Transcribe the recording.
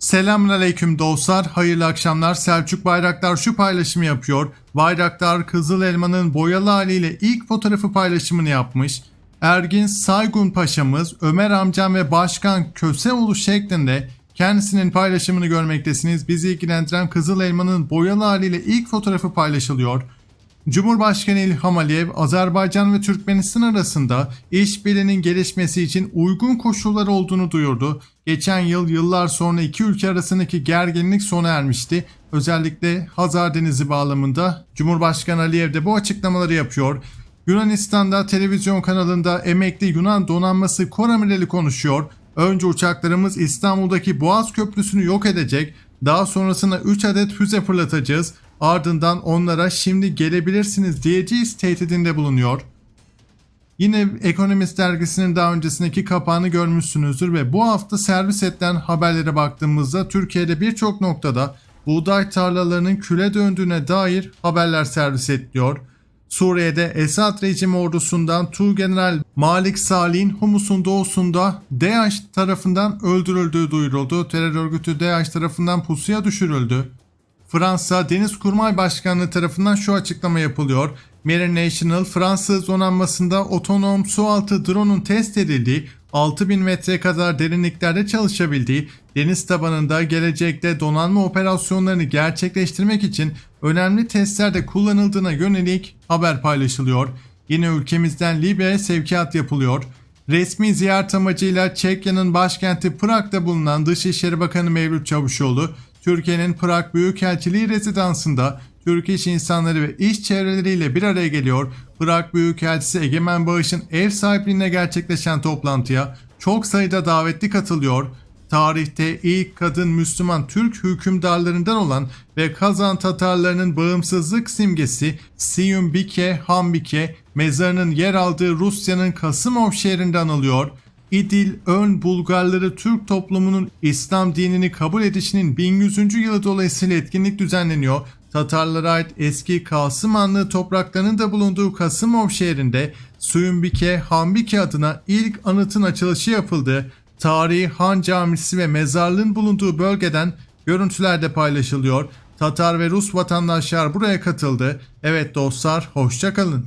Selamünaleyküm dostlar, hayırlı akşamlar. Selçuk Bayraktar şu paylaşımı yapıyor. Bayraktar Kızıl Elma'nın boyalı haliyle ilk fotoğrafı paylaşımını yapmış. Ergin Saygun Paşa'mız, Ömer amcam ve Başkan Köseoğlu şeklinde kendisinin paylaşımını görmektesiniz. Bizi ilgilendiren Kızıl Elma'nın boyalı haliyle ilk fotoğrafı paylaşılıyor. Cumhurbaşkanı İlham Aliyev, Azerbaycan ve Türkmenistan arasında işbirliğinin gelişmesi için uygun koşullar olduğunu duyurdu. Geçen yıl yıllar sonra iki ülke arasındaki gerginlik sona ermişti. Özellikle Hazar Denizi bağlamında Cumhurbaşkanı Aliyev de bu açıklamaları yapıyor. Yunanistan'da televizyon kanalında emekli Yunan donanması kor amirali konuşuyor. Önce uçaklarımız İstanbul'daki Boğaz Köprüsü'nü yok edecek. Daha sonrasında 3 adet füze fırlatacağız. Ardından onlara şimdi gelebilirsiniz diyeceğiz tehdidinde bulunuyor. Yine Ekonomist dergisinin daha öncesindeki kapağını görmüşsünüzdür ve bu hafta servis edilen haberlere baktığımızda Türkiye'de birçok noktada buğday tarlalarının küle döndüğüne dair haberler servis ediliyor. Suriye'de Esad rejimi ordusundan Tuğgeneral Malik Salih'in Humus'un doğusunda DAEŞ tarafından öldürüldüğü duyuruldu. Terör örgütü DAEŞ tarafından pusuya düşürüldü. Fransa Deniz Kurmay Başkanlığı tarafından şu açıklama yapılıyor. Marine National Fransız donanmasında otonom sualtı drone'un test edildiği 6000 metre kadar derinliklerde çalışabildiği deniz tabanında gelecekte donanma operasyonlarını gerçekleştirmek için önemli testlerde kullanıldığına yönelik haber paylaşılıyor. Yine ülkemizden Libya'ya sevkiyat yapılıyor. Resmi ziyaret amacıyla Çekya'nın başkenti Prag'da bulunan Dışişleri Bakanı Mevlüt Çavuşoğlu, Türkiye'nin Prag Büyükelçiliği rezidansında Türk iş insanları ve iş çevreleriyle bir araya geliyor. Prag Büyükelçisi Egemen Bağış'ın ev sahipliğine gerçekleşen toplantıya çok sayıda davetli katılıyor. Tarihte ilk kadın Müslüman Türk hükümdarlarından olan ve Kazan Tatarlarının bağımsızlık simgesi Siyumbike Hambike mezarının yer aldığı Rusya'nın Kasımov şehrinde anılıyor. İdil ön Bulgarları Türk toplumunun İslam dinini kabul edişinin 1100. yılı dolayısıyla etkinlik düzenleniyor. Tatarlara ait eski Kasımanlı topraklarının da bulunduğu Kasımov şehrinde Suyumbike Hambike adına ilk anıtın açılışı yapıldı. Tarihi Han Camisi ve mezarlığın bulunduğu bölgeden görüntüler de paylaşılıyor. Tatar ve Rus vatandaşlar buraya katıldı. Evet dostlar hoşçakalın.